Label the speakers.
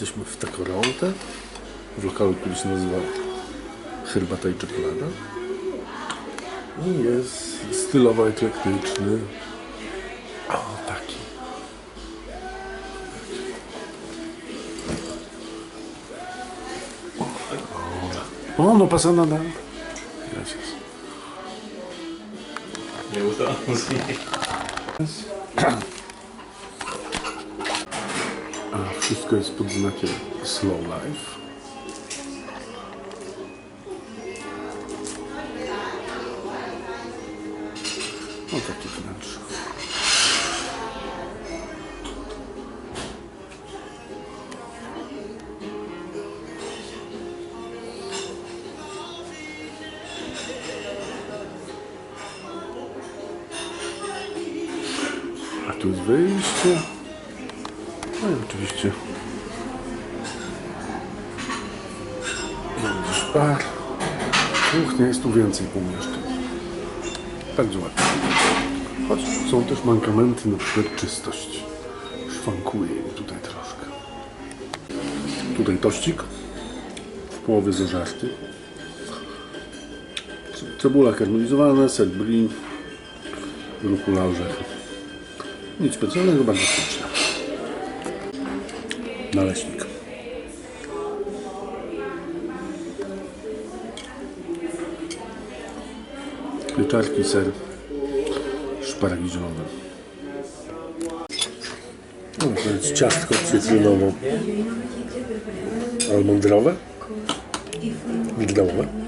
Speaker 1: Jesteśmy w Takoronte, w lokalu, który się nazywa Herbata i Czekolada. I jest stylowo eklektyczny. O, taki. O, no pasa nada. Gracias.
Speaker 2: Me gusta la música.
Speaker 1: A wszystko jest pod znakiem Slow Life. O taki wnętrze. A tu jest wyjście. No i oczywiście Widzisz bar. Kuchnia jest tu więcej pomieszczeń. Bardzo ładnie. Choć są też mankamenty, na przykład czystość. Szwankuje tutaj troszkę. Tutaj tościk. W połowie zażarty. Ce- Cebula karmelizowana, ser brie, rukula orzechy. Nic specjalnego, bardzo smaczne. Naleśnik. Pieczarki, ser, szparagi zielone. No, to jest ciastko cytrynowo almondrowe, migdałowe.